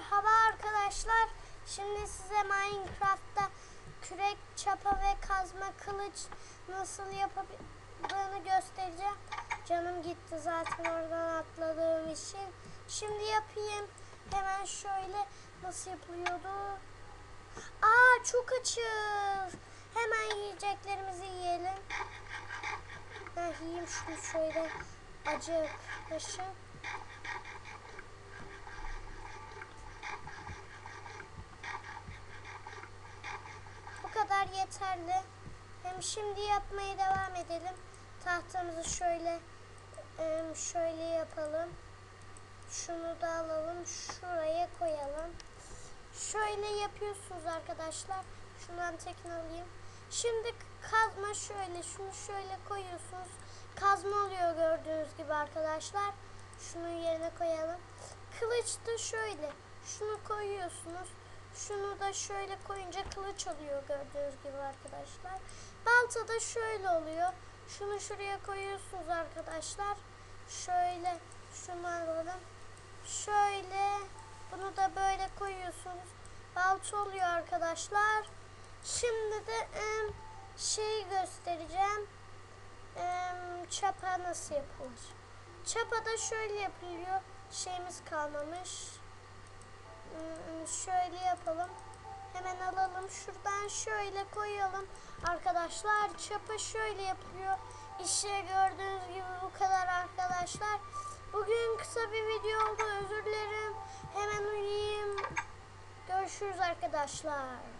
Merhaba arkadaşlar. Şimdi size Minecraft'ta kürek, çapa ve kazma kılıç nasıl yapıldığını göstereceğim. Canım gitti zaten oradan atladığım için. Şimdi yapayım. Hemen şöyle nasıl yapılıyordu? Aa çok açız. Hemen yiyeceklerimizi yiyelim. Ben yiyeyim şunu şöyle acıkmışım. Bu kadar yeterli. Hem şimdi yapmaya devam edelim. Tahtamızı şöyle şöyle yapalım. Şunu da alalım. Şuraya koyalım. Şöyle yapıyorsunuz arkadaşlar. Şundan tekini alayım. Şimdi kazma şöyle. Şunu şöyle koyuyorsunuz. Kazma oluyor gördüğünüz gibi arkadaşlar. Şunu yerine koyalım. Kılıç da şöyle. Şunu koyuyorsunuz. Şunu da şöyle koyunca kılıç oluyor gördüğünüz gibi arkadaşlar. Balta da şöyle oluyor. Şunu şuraya koyuyorsunuz arkadaşlar. Şöyle şunu alalım. Şöyle bunu da böyle koyuyorsunuz. Balta oluyor arkadaşlar. Şimdi de em, şeyi göstereceğim. Çapa nasıl yapılır? Çapa da şöyle yapılıyor. Şeyimiz kalmamış. Şöyle yapalım. Hemen alalım. Şuradan şöyle koyalım. Arkadaşlar çapa şöyle yapılıyor. İşte gördüğünüz gibi bu kadar arkadaşlar. Bugün kısa bir video oldu. Özür dilerim. Hemen uyuyayım. Görüşürüz arkadaşlar.